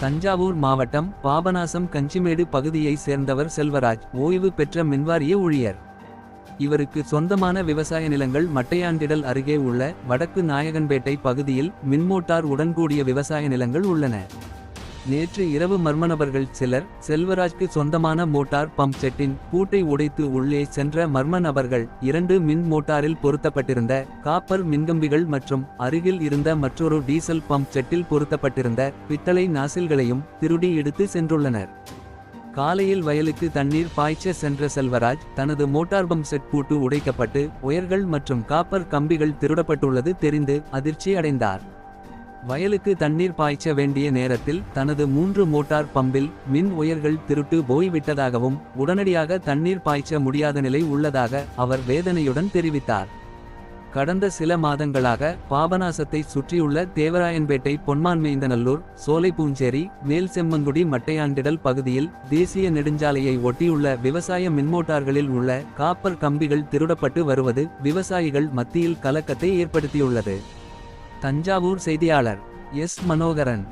தஞ்சாவூர் மாவட்டம் பாபநாசம் கஞ்சிமேடு பகுதியை சேர்ந்தவர் செல்வராஜ். ஓய்வு பெற்ற மின்வாரிய ஊழியர். இவருக்கு சொந்தமான விவசாய நிலங்கள் மட்டையாண்டிடல் அருகே உள்ள வடக்கு நாயகன்பேட்டை பகுதியில் மின்மோட்டார் உடன்கூடிய விவசாய நிலங்கள் உள்ளன. நேற்று இரவு மர்மநபர்கள் சிலர் செல்வராஜ்க்கு சொந்தமான மோட்டார் பம்ப் செட்டின் பூட்டை உடைத்து உள்ளே சென்ற மர்ம நபர்கள் இரண்டு மின் மோட்டாரில் பொருத்தப்பட்டிருந்த காப்பர் மின்கம்பிகள் மற்றும் அருகில் இருந்த மற்றொரு டீசல் பம்ப் செட்டில் பொருத்தப்பட்டிருந்த பித்தளை நாசில்களையும் திருடி எடுத்து சென்றுள்ளனர். காலையில் வயலுக்கு தண்ணீர் பாய்ச்ச சென்ற செல்வராஜ் தனது மோட்டார் பம்ப் செட் பூட்டு உடைக்கப்பட்டு ஒயர்கள் மற்றும் காப்பர் கம்பிகள் திருடப்பட்டுள்ளது தெரிந்து அதிர்ச்சி அடைந்தார் வயலுக்கு தண்ணீர் பாய்ச்ச வேண்டிய நேரத்தில் தனது மூன்று மோட்டார் பம்பில் மின் உயர்கள் திருட்டு போய்விட்டதாகவும் உடனடியாக தண்ணீர் பாய்ச்ச முடியாத நிலை உள்ளதாக அவர் வேதனையுடன் தெரிவித்தார். கடந்த சில மாதங்களாக பாபநாசத்தை சுற்றியுள்ள தேவராயன்பேட்டை பொன்மான்மேந்தநல்லூர் சோலைப்பூஞ்சேரி மேல்செம்மங்குடி மட்டையாண்டிடல் பகுதியில் தேசிய நெடுஞ்சாலையை ஒட்டியுள்ள விவசாய மின்மோட்டார்களில் உள்ள காப்பர் கம்பிகள் திருடப்பட்டு வருவது விவசாயிகள் மத்தியில் கலக்கத்தை ஏற்படுத்தியுள்ளது. தஞ்சாவூர் செய்தியாளர் எஸ் மனோகரன்.